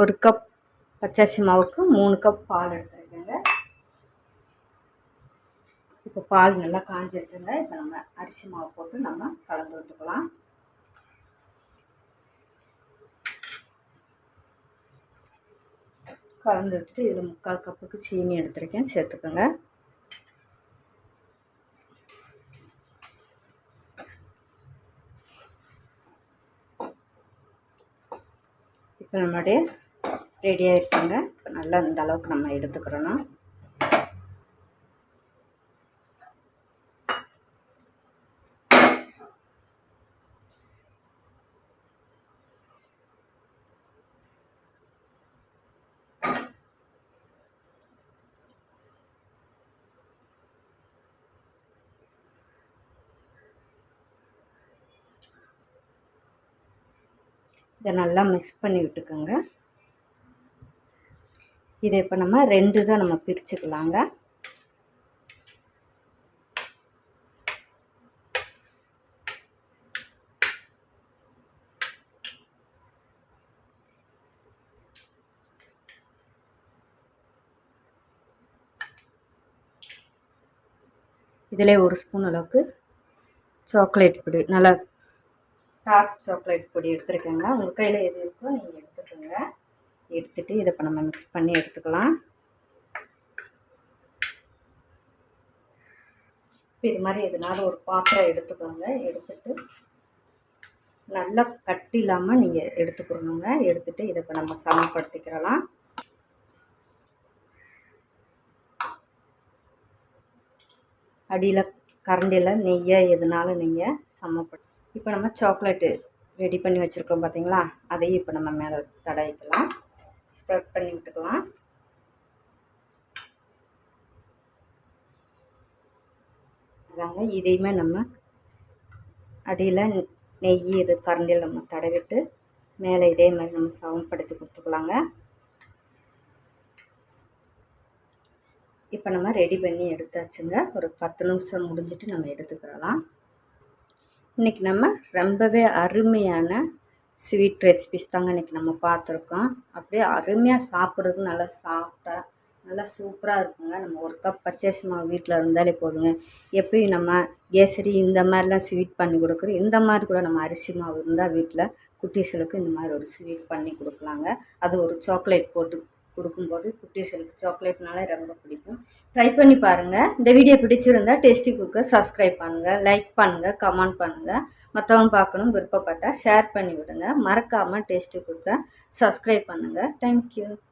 ஒரு கப் பச்சரிசி மாவுக்கு மூணு கப் பால் எடுத்துருக்கேங்க. இப்போ பால் நல்லா காஞ்சிருச்சுங்க. இப்போ நம்ம அரிசி மாவு போட்டு நம்ம கலந்து விட்டுக்கலாம். கலந்து விட்டுட்டு இதில் முக்கால் கப்புக்கு சீனி எடுத்துருக்கேன். சேர்த்துக்கோங்க. இப்போ நம்மளுடைய ரெடி ஆகிடுச்சுங்க இப்போ நல்லா இந்த அளவுக்கு நம்ம எடுத்துக்கிறோன்னா இதை நல்லா மிக்ஸ் பண்ணி விட்டுக்கோங்க. இதை இப்போ நம்ம ரெண்டு தான் நம்ம பிரிச்சுக்கலாங்க. இதில் ஒரு ஸ்பூன் அளவுக்கு சாக்லேட் பொடி நல்லா டார்க் சாக்லேட் பொடி எடுத்துருக்கேங்க. உங்கள் கையில் எது இருக்கோ நீங்கள் எடுத்துக்கோங்க. எடுத்துகிட்டு இதை இப்போ நம்ம மிக்ஸ் பண்ணி எடுத்துக்கலாம். இப்போ இது மாதிரி எதனால ஒரு பாத்திரம் எடுத்துக்கோங்க. எடுத்துட்டு நல்லா கட்டி இல்லாமல் நீங்கள் எடுத்துக்கிறணுங்க எடுத்துகிட்டு இதை இப்போ நம்ம சமப்படுத்திக்கிறலாம் அடியில் கரண்டியில் நெய்யை எதுனாலும் நீங்கள் சமப்படு இப்போ நம்ம சாக்லேட்டு ரெடி பண்ணி வச்சுருக்கோம் பார்த்தீங்களா அதையும் இப்போ நம்ம மேலே தடவிக்கலாம். ஸ்ப்ரெட் பண்ணி விட்டுக்கலாம். அதாங்க இதையுமே நம்ம அடியில் நெய் இது கரண்டியில் நம்ம தடவிட்டு மேலே இதே மாதிரி நம்ம சமப்படுத்தி கொடுத்துக்கலாங்க. இப்போ நம்ம ரெடி பண்ணி எடுத்தாச்சுங்க. ஒரு பத்து நிமிஷம் முடிஞ்சிட்டு நம்ம எடுத்துக்கிறலாம் இன்றைக்கி நம்ம ரொம்பவே அருமையான ஸ்வீட் ரெசிபிஸ் தாங்க இன்றைக்கி நம்ம பார்த்துருக்கோம். அப்படியே அருமையாக சாப்பிட்றதுக்கு நல்லா சாஃப்டாக நல்லா சூப்பராக இருக்குங்க. நம்ம ஒரு கப் பச்சரிசி மாவு வீட்டில் இருந்தாலே போதுங்க. எப்பயும் நம்ம கேசரி இந்த மாதிரிலாம் ஸ்வீட் பண்ணி கொடுக்குறோம் இந்த மாதிரி கூட நம்ம அரிசி மாவு இருந்தால் வீட்டில் குட்டீஸ்களுக்கு இந்த மாதிரி ஒரு ஸ்வீட் பண்ணி கொடுக்கலாங்க. அது ஒரு சாக்லேட் போட்டு கொடுக்கும்போது குட்டீஸ்களுக்கு சாக்லேட்னாலே ரொம்ப பிடிக்கும். ட்ரை பண்ணி பாருங்கள் இந்த வீடியோ பிடிச்சிருந்தா டேஸ்டி குக்கை சப்ஸ்கிரைப் பண்ணுங்கள் லைக் பண்ணுங்கள் கமெண்ட் பண்ணுங்கள் மற்றவங்க பார்க்கணும் விருப்பப்பட்டால் ஷேர் பண்ணி விடுங்க. மறக்காமல் டேஸ்டி குக்கை சப்ஸ்கிரைப் பண்ணுங்கள் தேங்க்யூ